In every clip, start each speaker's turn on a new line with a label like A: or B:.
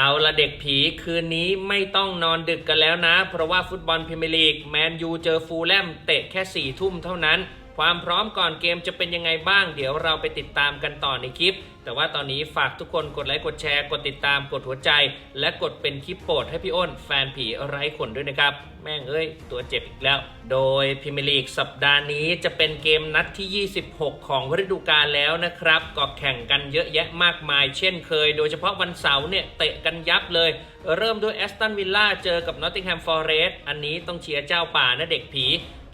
A: เอาละเด็กผีคืนนี้ไม่ต้องนอนดึกกันแล้วนะ เพราะว่าฟุตบอลพรีเมียร์ลีกแมนยูเจอฟูลแลมเตะแค่4ี่ทุ่มเท่านั้น ความพร้อมก่อนเกมจะเป็นยังไงบ้าง เดี๋ยวเราไปติดตามกันต่อในคลิป แต่ว่าตอนนี้ฝากทุกคนกดไลค์กดแชร์ กดติดตามกดหัวใจ และกดเป็นคลิปโปรดให้พี่อ้น แฟนผีไร้ขนด้วยนะครับ แม่งเอ้ย ตัวเจ็บอีกแล้ว โดยพรีเมียร์ลีกสัปดาห์นี้จะเป็นเกมนัดที่ 26 ของฤดูกาลแล้วนะครับก็แข่งกันเยอะแยะมากมาย เช่นเคย โดยเฉพาะวันเสาร์เนี่ยเตะกันยับเลย เริ่มด้วยแอสตันวิลล่าเจอกับนอตติงแฮมฟอร์เรสต์อันนี้ต้องเชียร์เจ้าป่านะเด็กผี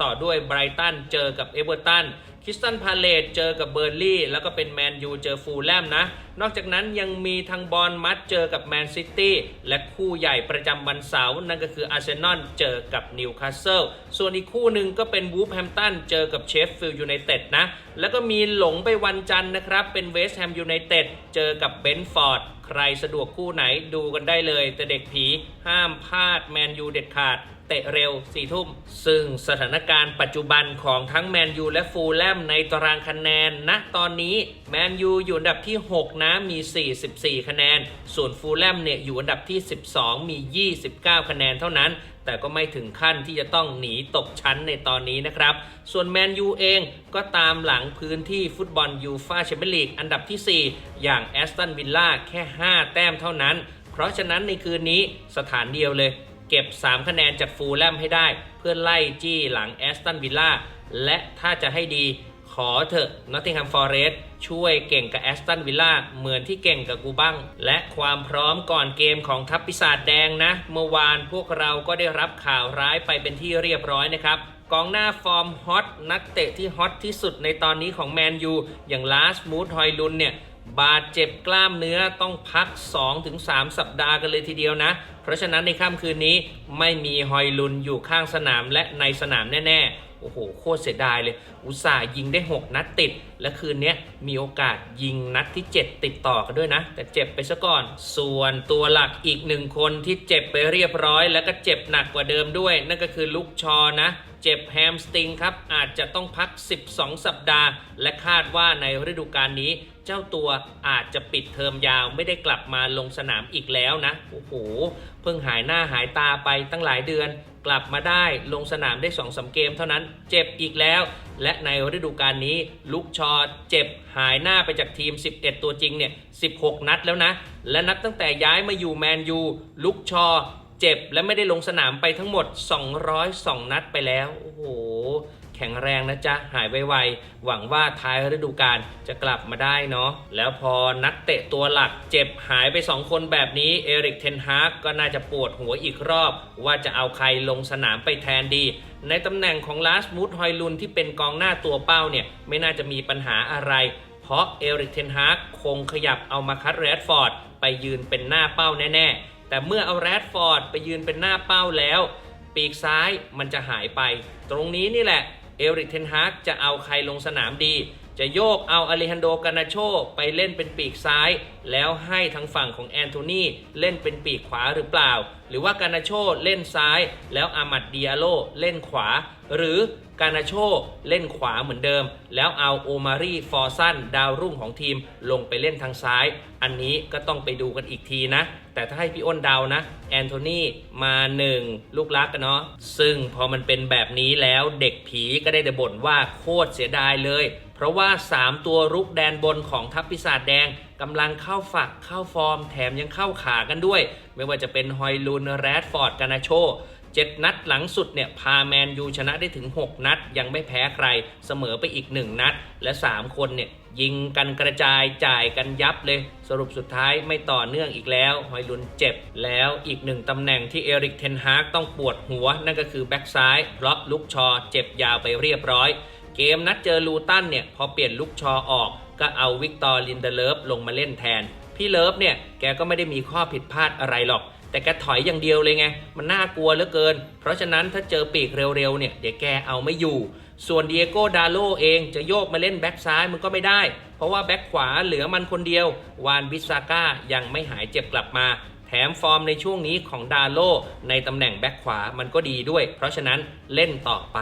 A: ต่อด้วยไบรตันเจอกับเอเวอร์ตัน คริสตันพาเลตเจอกับเบอร์ลี่ แล้วก็เป็นแมนยูเจอฟูลแลมนะ นอกจากนั้นยังมีทางบอลมัดเจอกับแมนซิตี้ และคู่ใหญ่ประจำวันเสาร์นั่นก็คืออาร์เซนอลเจอกับนิวคาสเซิล ส่วนอีกคู่หนึ่งก็เป็นวูฟแฮมตันเจอกับเชฟฟิลด์ยูไนเต็ดนะ แล้วก็มีหลงไปวันจันทร์นะครับ เป็นเวสต์แฮมยูไนเต็ดเจอกับเบนฟอร์ดใครสะดวกคู่ไหนดูกันได้เลย แต่เด็กผีห้ามพลาดแมนยูเด็ดขาด เตะเร็วสี่ทุ่ม ซึ่งสถานการณ์ปัจจุบันของทั้งแมนยูและฟูลแลมในตารางคะแนนณตอนนี้แมนยูอยู่อันดับที่ 6 นะมี 44 คะแนน ส่วนฟูลแลมเนี่ยอยู่อันดับที่ 12 มี 29 คะแนนเท่านั้น แต่ก็ไม่ถึงขั้นที่จะต้องหนีตกชั้นในตอนนี้นะครับ ส่วนแมนยูเองก็ตามหลังพื้นที่ฟุตบอลยูฟาแชมเปี้ยนลีกอันดับทีสี่4 อย่างแอสตันวิลล่าแค่ 5 แต้มเท่านั้น เพราะฉะนั้นในคืนนี้สถานเดียวเลย เก็บ 3 คะแนนจากฟูลแลมให้ได้ เพื่อไล่จี้หลังแอสตันวิลล่าและถ้าจะให้ดีขอเถอะนอตติงแฮมฟอร์เรสช่วยเก่งกับแอสตันวิลล่าเหมือนที่เก่งกับกูบ้าง และความพร้อมก่อนเกมของทัพปีศาจแดงนะ เมื่อวานพวกเราก็ได้รับข่าวร้ายไปเป็นที่เรียบร้อยนะครับกองหน้าฟอร์มฮอตนักเตะที่ฮอตที่สุดในตอนนี้ของแมนยูอย่างลาสมูดฮอยลุนเนี่ย บาดเจ็บกล้ามเนื้อต้องพัก 2-3 สัปดาห์กันเลยทีเดียวนะ เพราะฉะนั้นในค่ำคืนนี้ไม่มีฮอยลุนอยู่ข้างสนามและในสนามแน่ๆ โอ้โห โคตรเสียดายเลย อุตส่าห์ยิงได้ 6 นัดติด และคืนนี้มีโอกาสยิงนัดที่ 7 ติดต่อกันด้วยนะ แต่เจ็บไปซะก่อน ส่วนตัวหลักอีกหนึ่งคนที่เจ็บไปเรียบร้อย แล้วก็เจ็บหนักกว่าเดิมด้วย นั่นก็คือลุกชอนะเจ็บแฮมสตริงครับ อาจจะต้องพัก 12 สัปดาห์ และคาดว่าในฤดูกาลนี้ เจ้าตัวอาจจะปิดเทอมยาวไม่ได้กลับมาลงสนามอีกแล้วนะ โอ้โห เพิ่งหายหน้าหายตาไปตั้งหลายเดือน กลับมาได้ลงสนามได้2อสเกมเท่านั้นเจ็บอีกแล้ว และในฤดูกาลนี้ลุกชอเจ็บหายหน้าไปจากทีม 11 ตัวจริงเนี่ย 16 นัดแล้วนะ และนับตั้งแต่ย้ายมาอยู่แมนยูลุกชอเจ็บและไม่ได้ลงสนามไปทั้งหมด 202 นัดไปแล้ว โอ้โห แข็งแรงนะจ๊ะ หายไวๆ หวังว่าท้ายฤดูกาลจะกลับมาได้เนาะ แล้วพอนักเตะตัวหลักเจ็บหายไป 2 คนแบบนี้ เอริกเทนฮากก็น่าจะปวดหัวอีกรอบ ว่าจะเอาใครลงสนามไปแทนดี ในตำแหน่งของลาสมูดฮอยลุนที่เป็นกองหน้าตัวเป้าเนี่ยไม่น่าจะมีปัญหาอะไร เพราะเอริกเทนฮากคงขยับเอามาคัดแรดฟอร์ดไปยืนเป็นหน้าเป้าแน่ๆแต่เมื่อเอาแรดฟอร์ดไปยืนเป็นหน้าเป้าแล้ว ปีกซ้ายมันจะหายไป ตรงนี้นี่แหละ เอริกเทนฮากจะเอาใครลงสนามดี จะโยกเอาอเลฮันโดกานาโชไปเล่นเป็นปีกซ้าย แล้วให้ทางฝั่งของแอนโทนีเล่นเป็นปีกขวาหรือเปล่า หรือว่ากานาโชเล่นซ้าย แล้วอามัดเดียโลเล่นขวา หรือกานาโชเล่นขวาเหมือนเดิม แล้วเอาโอมารีฟอร์ซันดาวรุ่งของทีมลงไปเล่นทางซ้าย อันนี้ก็ต้องไปดูกันอีกทีนะ แต่ถ้าให้พี่อ้นเดานะ แอนโทนีมาหนึ่งลูกรักกันเนาะซึ่งพอมันเป็นแบบนี้แล้วเด็กผีก็ได้แต่บ่นว่าโคตรเสียดายเลย ราะว่า 3 ตัวรุกแดนบนของทัพปีศาจแดงกำลังเข้าฝักเข้าฟอร์ม แถมยังเข้าขากันด้วย ไม่ว่าจะเป็นฮอยลูนแรดฟอร์ดกานาโชเจ็ดนัดหลังสุดเนี่ยพาแมนยูชนะได้ถึง 6 นัด ยังไม่แพ้ใครเสมอไปอีก 1 นัด และ 3 คนเนี่ยยิงกันกระจายจ่ายกันยับเลย สรุปสุดท้ายไม่ต่อเนื่องอีกแล้วฮอยลุนเจ็บ แล้วอีกหนึ่งตำแหน่งที่เอริกเทนฮากต้องปวดหัว นั่นก็คือแบ็กซ้ายเพราะลุกชอเจ็บยาวไปเรียบร้อย เกมนัดเจอลูตันเนี่ยพอเปลี่ยนลุกชอออก ก็เอาวิกตอร์ลินเดเลฟลงมาเล่นแทน พี่เลิฟเนี่ยแกก็ไม่ได้มีข้อผิดพลาดอะไรหรอก แต่แกถอยอย่างเดียวเลยไง มันน่ากลัวเหลือเกิน เพราะฉะนั้นถ้าเจอปีกเร็วๆเนี่ยเดี๋ยวแกเอาไม่อยู่ ส่วนเดียโก้ดาโลเองจะโยกมาเล่นแบ็กซ้ายมันก็ไม่ได้ เพราะว่าแบ็กขวาเหลือมันคนเดียว วานบิซาก้ายังไม่หายเจ็บกลับมาแถมฟอร์มในช่วงนี้ของดาโลในตำแหน่งแบ็กขวามันก็ดีด้วย เพราะฉะนั้นเล่นต่อไป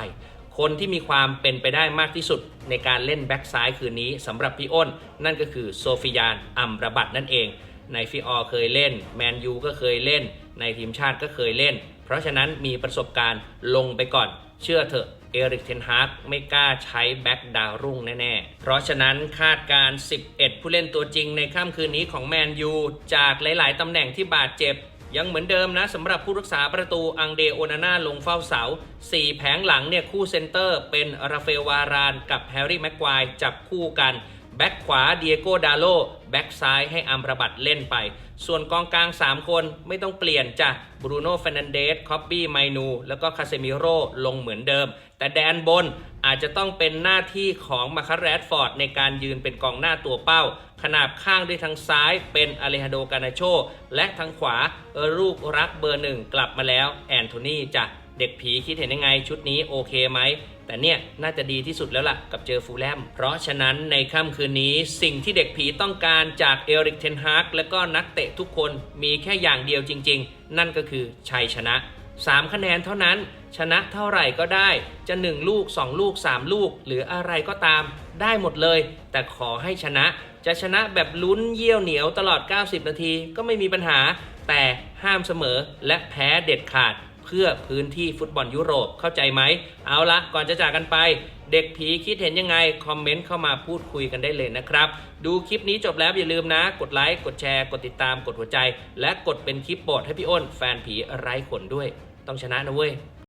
A: คนที่มีความเป็นไปได้มากที่สุดในการเล่นแบ็กซ้ายคืนนี้สำหรับพี่อ้น นั่นก็คือโซฟิยานอัมระบัตนั่นเอง ในฟิออร์เคยเล่นแมนยูก็เคยเล่น ในทีมชาติก็เคยเล่น เพราะฉะนั้นมีประสบการณ์ลงไปก่อน เชื่อเถอะเอริกเทนฮาร์กไม่กล้าใช้แบ็กดาวรุ่งแน่ๆ เพราะฉะนั้นคาดการ 11 ผู้เล่นตัวจริงในค่ำคืนนี้ของแมนยูจากหลาย ๆ ตำแหน่งที่บาดเจ็บ ยังเหมือนเดิมนะสำหรับผู้รักษาประตูอังเดโอนาน่าลงเฝ้าเสา 4 แผงหลังเนี่ยคู่เซนเตอร์เป็นราเฟลวารานกับแฮร์รี่แม็กควายจับคู่กัน บ็กขวาเดียโกดาโลแบ็กซ้ายให้อัมรบัตเล่นไป ส่วนกองกลาง 3 คนไม่ต้องเปลี่ยนจ้ะบรูโน่เฟนันเดสคอปปี้ไมนู แล้วก็คาเซมิโร่ลงเหมือนเดิม แต่แดนบนอาจจะต้องเป็นหน้าที่ของมาคาแรดฟอร์ดในการยืนเป็นกองหน้าตัวเป้า ขนาบข้างด้วยทางซ้ายเป็นอเลฮาโดกานาโช และทางขวาลูกรักเบอร์หนึ่งกลับมาแล้วแอนโทนีจ้ะ เด็กผีคิดเห็นยังไงชุดนี้โอเคไหม แต่เนี่ยน่าจะดีที่สุดแล้วล่ะกับเจอฟูลแลม เพราะฉะนั้นในค่ำคืนนี้สิ่งที่เด็กผีต้องการจากเอริกเทนฮากและก็นักเตะทุกคนมีแค่อย่างเดียวจริง ๆ นั่นก็คือชัยชนะ 3 คะแนนเท่านั้น ชนะเท่าไหร่ก็ได้จะ 1 ลูก 2 ลูก 3 ลูก หรืออะไรก็ตาม ได้หมดเลย แต่ขอให้ชนะจะชนะแบบลุ้นเยี่ยวเหนียวตลอด 90 นาทีก็ไม่มีปัญหา แต่ห้ามเสมอและแพ้เด็ดขาด พื่อพื้นที่ฟุตบอลยุโรปเข้าใจไหม เอาละก่อนจะจากกันไป เด็กผีคิดเห็นยังไง คอมเมนต์เข้ามาพูดคุยกันได้เลยนะครับ ดูคลิปนี้จบแล้วอย่าลืมนะ กดไลค์กดแชร์กดติดตามกดหัวใจ และกดเป็นคลิปโปรดให้พี่อ้น แฟนผีไร้ขนด้วย ต้องชนะนะเว้ย